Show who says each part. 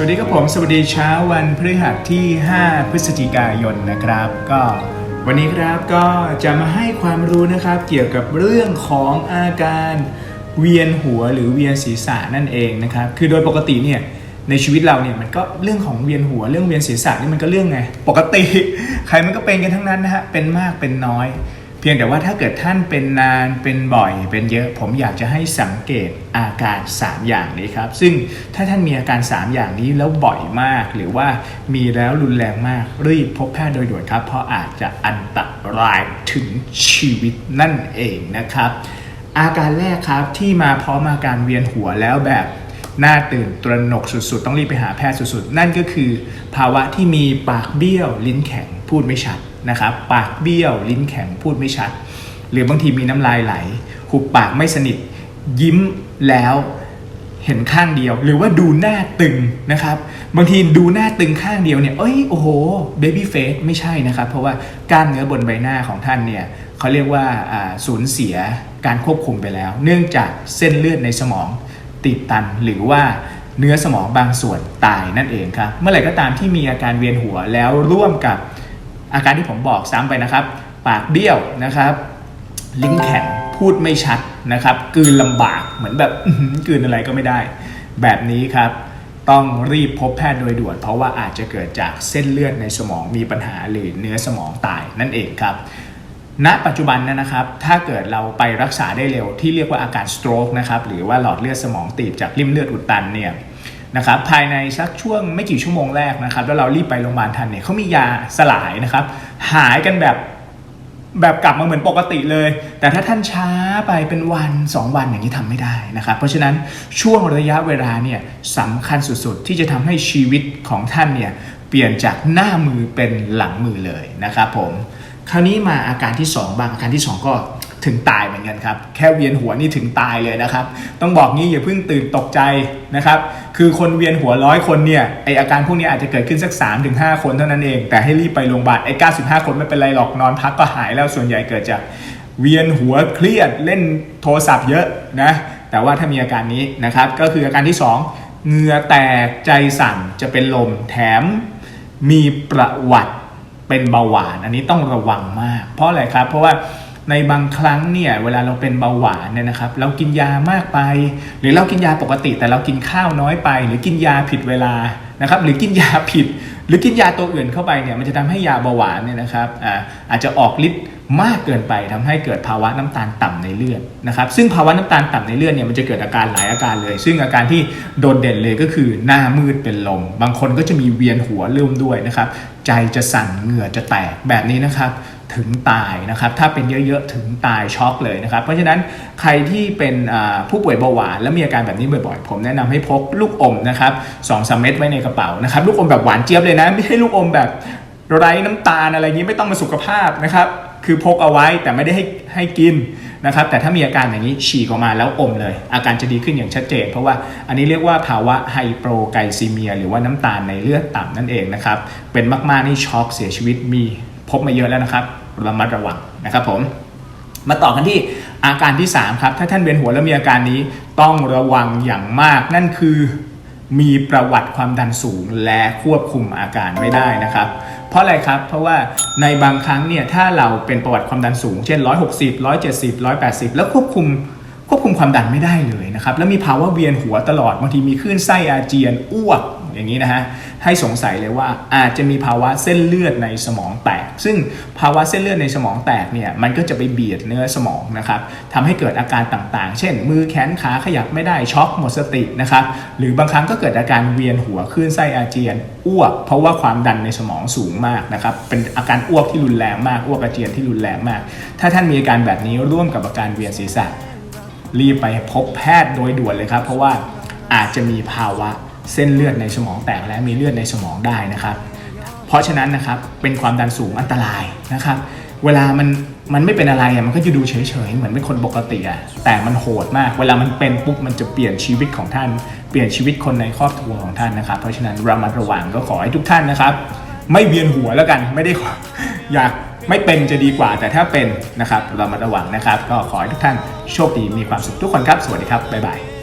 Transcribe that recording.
Speaker 1: สวัสดีครับผม สวัสดีเช้าวันพฤหัสที่ 5 พฤศจิกายนนะครับ ก็วันนี้ครับก็จะมาให้ความรู้นะครับเกี่ยวกับเรื่องของอาการเวียนหัวหรือเวียนศีรษะนั่นเองนะครับ คือโดยปกติเนี่ยในชีวิตเราเนี่ยมันก็เรื่องของเวียนหัวเรื่องเวียนศีรษะนี่มันก็เรื่องไง ปกติ ใครมันก็เป็นกันทั้งนั้นนะฮะเป็นมากเป็นน้อย เพียงแต่ว่าถ้าเกิดท่านเป็นนานเป็นบ่อย เป็นเยอะผมอยากจะให้สังเกตอาการ 3 อย่างนี้ครับ ซึ่งถ้าท่านมีอาการ 3 อย่างนี้แล้วบ่อยมาก หรือว่ามีแล้วรุนแรงมากรีบพบแพทย์โดยด่วนครับ เพราะอาจจะอันตรายถึงชีวิตนั่นเองนะครับ อาการแรกครับที่มาพร้อมอาการเวียนหัวแล้วแบบน่าตื่นตระหนกสุดๆ ต้องรีบไปหาแพทย์สุดๆ นั่นก็คือ ภาวะที่มีปากเบี้ยวลิ้นแข็ง พูดไม่ชัดนะครับ ปากเบี้ยวลิ้นแข็งพูดไม่ชัด หรือบางทีมีน้ำลายไหล หุบปากไม่สนิท ยิ้มแล้วเห็นข้างเดียว หรือว่าดูหน้าตึงนะครับ บางทีดูหน้าตึงข้างเดียวเนี่ยเอ้ยโอ้โหเบบี้เฟสไม่ใช่นะครับ เพราะว่ากล้ามเนื้อบนใบหน้าของท่านเนี่ยเขาเรียกว่าสูญเสียการควบคุมไปแล้ว เนื่องจากเส้นเลือดในสมองตีบตันหรือว่าเนื้อสมองบางส่วนตายนั่นเองครับ เมื่อไหร่ก็ตามที่มีอาการเวียนหัวแล้วร่วมกับ อาการที่ผมบอกซ้ำไปนะครับ ปากเบี้ยวนะครับ ลิ้นแข็งพูดไม่ชัดนะครับกืนลำบากเหมือนแบบอื้อหือกลืนอะไรก็ไม่ได้ แบบนี้ครับต้องรีบพบแพทย์โดยด่วน เพราะว่าอาจจะเกิดจากเส้นเลือดในสมองมีปัญหาหรือเนื้อสมองตายนั่นเองครับณปัจจุบันนะครับ ถ้าเกิดเราไปรักษาได้เร็วที่เรียกว่าอาการ stroke นะครับหรือว่าหลอดเลือดสมองตีบจากริ่มเลือดอุดตันเนี่ย นะครับภายในสักช่วงไม่กี่ชั่วโมงแรกนะครับแล้วเรารีบไปโรงพยาบาลทันเนี่ยเขามียาสลายนะครับ หายกันแบบแบบกลับมาเหมือนปกติเลย แต่ถ้าท่านช้าไปเป็นวัน 2 วันอย่างนี้ทำไม่ได้นะครับ เพราะฉะนั้นช่วงระยะเวลาเนี่ยสำคัญสุดๆ ที่จะทำให้ชีวิตของท่านเนี่ยเปลี่ยนจากหน้ามือเป็นหลังมือเลยนะครับผมคราวนี้มาอาการที่ 2 บางอาการที่ 2 ก็ ถึงตายเหมือนกันครับ แค่เวียนหัวนี่ถึงตายเลยนะครับ ต้องบอกงี้อย่าเพิ่งตื่นตกใจนะครับ คือคนเวียนหัวร้อยคนเนี่ยไออาการพวกนี้อาจจะเกิดขึ้นสัก3าถึงหคนเท่านั้นเอง แต่ให้รีบไปโรงพยาบาลไอ้95 คนไม่เป็นไรหรอกนอนพักก็หายแล้วส่วนใหญ่เกิดจากเวียนหัวเครียดเล่นโทรศัพท์เยอะนะแต่ว่าถ้ามีอาการนี้นะครับก็คืออาการที่สองเหงื่อแตกใจสั่นจะเป็นลมแถมมีประวัติเป็นเบาหวาน อันนี้ต้องระวังมาก เพราะอะไรครับ เพราะว่า ในบางครั้งเนี่ยเวลาเราเป็นเบาหวานเนี่ยนะครับ เรากินยามากไป หรือเรากินยาปกติ แต่เรากินข้าวน้อยไป หรือกินยาผิดเวลานะครับหรือกินยาผิด หรือกินยาตัวอื่นเข้าไปเนี่ยมันจะทำให้ยาเบาหวานเนี่ยนะครับอาอาจจะออกฤทธิ์มากเกินไปทำให้เกิดภาวะน้ำตาลต่ำในเลือดนะครับซึ่งภาวะน้ำตาลต่ำในเลือดเนี่ยมันจะเกิดอาการหลายอาการเลย ซึ่งอาการที่โดดเด่นเลยก็คือหน้ามืดเป็นลม บางคนก็จะมีเวียนหัวเริ่มด้วยนะครับใจจะสั่นเหงื่อจะแตกแบบนี้นะครับ ถึงตายนะครับ ถ้าเป็นเยอะๆ ถึงตายช็อกเลยนะครับ เพราะฉะนั้นใครที่เป็นผู้ป่วยเบาหวานแล้วมีอาการแบบนี้บ่อยๆ ผมแนะนำให้พกลูกอมนะครับสองสามเม็ดไว้ในกระเป๋านะครับ ลูกอมแบบหวานเจี๊ยบเลยนะ ไม่ใช่ลูกอมแบบไร้น้ำตาลอะไรอย่างนี้ไม่ต้องมาสุขภาพนะครับ คือพกเอาไว้แต่ไม่ได้ให้ให้กินนะครับ แต่ถ้ามีอาการอย่างนี้ฉีกออกมาแล้วอมเลย อาการจะดีขึ้นอย่างชัดเจน เพราะว่าอันนี้เรียกว่าภาวะไฮโปรไกซีเมีย หรือว่าน้ำตาลในเลือดต่ำนั่นเองนะครับ เป็นมากๆนี่ช็อกเสียชีวิตมีพบมาเยอะแล้วนะครับ ระมัดระวังนะครับผมมาต่อกันที่อาการที่ 3 ครับ ถ้าท่านเวียนหัวแล้วมีอาการนี้ต้องระวังอย่างมาก นั่นคือมีประวัติความดันสูงและควบคุมอาการไม่ได้นะครับ เพราะอะไรครับ เพราะว่าในบางครั้งเนี่ยถ้าเราเป็นประวัติความดันสูง เช่น 160 170 180 แล้วควบคุมควบคุมความดันไม่ได้เลยนะครับ แล้วมีภาวะเวียนหัวตลอดบางทีมีคลื่นไส้อาเจียนอ้วก อย่างนี้นะฮะให้สงสัยเลยว่าอาจจะมีภาวะเส้นเลือดในสมองแตก ซึ่งภาวะเส้นเลือดในสมองแตกเนี่ยมันก็จะไปเบียดเนื้อสมองนะครับทำให้เกิดอาการต่างๆ เช่น มือแขนขาขยับไม่ได้ช็อกหมดสตินะครับหรือบางครั้งก็เกิดอาการเวียนหัวคลื่นไส้อาเจียนอ้วก เพราะว่าความดันในสมองสูงมากนะครับเป็นอาการอ้วกที่รุนแรงมากอ้วกอาเจียนที่รุนแรงมาก ถ้าท่านมีอาการแบบนี้ร่วมกับอาการเวียนศีรษะรีบไปพบแพทย์โดยด่วนเลยครับ เพราะว่าอาจจะมีภาวะ เส้นเลือดในสมองแตกและมีเลือดในสมองได้นะครับ เพราะฉะนั้นนะครับเป็นความดันสูงอันตรายนะครับ เวลามันมันไม่เป็นอะไรอะมันก็จะดูเฉยๆเหมือนเป็นคนปกติอะแต่มันโหดมาก เวลามันเป็นปุ๊บมันจะเปลี่ยนชีวิตของท่าน เปลี่ยนชีวิตคนในครอบครัวของท่านนะครับ เพราะฉะนั้นระมัดระวังก็ขอให้ทุกท่านนะครับ ไม่เวียนหัวแล้วกันไม่ได้อยากไม่เป็นจะดีกว่า แต่ถ้าเป็นนะครับรามาระวังนะครับ ก็ขอให้ทุกท่านโชคดีมีความสุขทุกคนครับ สวัสดีครับบ๊ายบาย